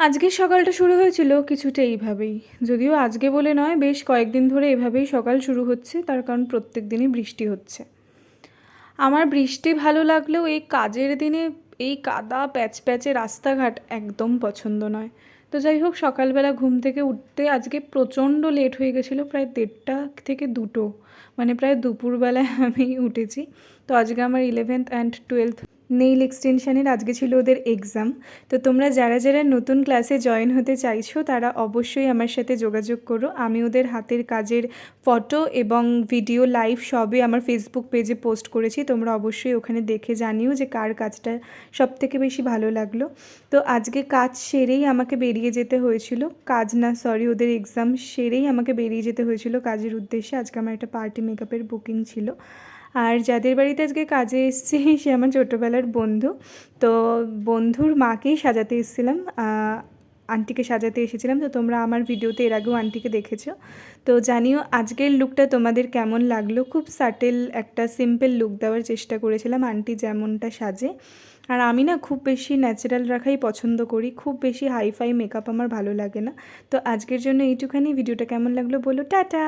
আজকের সকালটা শুরু হয়েছিল কিছুটা এইভাবেই। যদিও আজকে বলে নয়, বেশ কয়েকদিন ধরে এভাবেই সকাল শুরু হচ্ছে, তার কারণ প্রত্যেক দিনই বৃষ্টি হচ্ছে। আমার বৃষ্টি ভালো লাগলেও এই কাজের দিনে এই কাদা প্যাচ প্যাচে রাস্তাঘাট একদম পছন্দ নয়। তো যাই হোক, সকালবেলা ঘুম থেকে উঠতে আজকে প্রচণ্ড লেট হয়ে গেছিল, প্রায় দেড়টা থেকে দুটো। মানে প্রায় দুপুরবেলায় আমি উঠেছি। তো আজকে আমার ইলেভেন্থ অ্যান্ড টুয়েলথ নেইল এক্সটেনশানের আজকে ছিল ওদের এক্সাম তো তোমরা যারা যারা নতুন ক্লাসে জয়েন হতে চাইছো, তারা অবশ্যই আমার সাথে যোগাযোগ করো। আমি ওদের হাতের কাজের ফটো এবং ভিডিও লাইভ সবই আমার ফেসবুক পেজে পোস্ট করেছি। তোমরা অবশ্যই ওখানে দেখে জানিও যে কার কাজটা সব থেকে বেশি ভালো লাগল। তো আজকে কাজ সেরেই আমাকে বেরিয়ে যেতে হয়েছিল। কাজ না সরি ওদের এক্সাম সেরেই আমাকে বেরিয়ে যেতে হয়েছিল কাজের উদ্দেশ্যে। আজকে আমার একটা পার্টি মেকআপের বুকিং ছিল। আর যাদের বাড়িতে আজকে কাজে এসেছি, সে আমার ছোটোবেলার বন্ধু। তো বন্ধুর মাকেই সাজাতে এসেছিলাম। আন্টিকে সাজাতে এসেছিলাম। তো তোমরা আমার ভিডিওতে এর আগেও আন্টিকে দেখেছ। তো জানিও, আজকের লুকটা তোমাদের কেমন লাগল? খুব সাটেল একটা সিম্পল লুক দেওয়ার চেষ্টা করেছিলাম আন্টি যেমনটা সাজে। আর আমি না খুব বেশি ন্যাচারাল রাখাই পছন্দ করি। খুব বেশি হাইফাই মেকআপ আমার ভালো লাগে না। তো আজকের জন্য এইটুখানি। ভিডিওটা কেমন লাগল বলো? টাটা!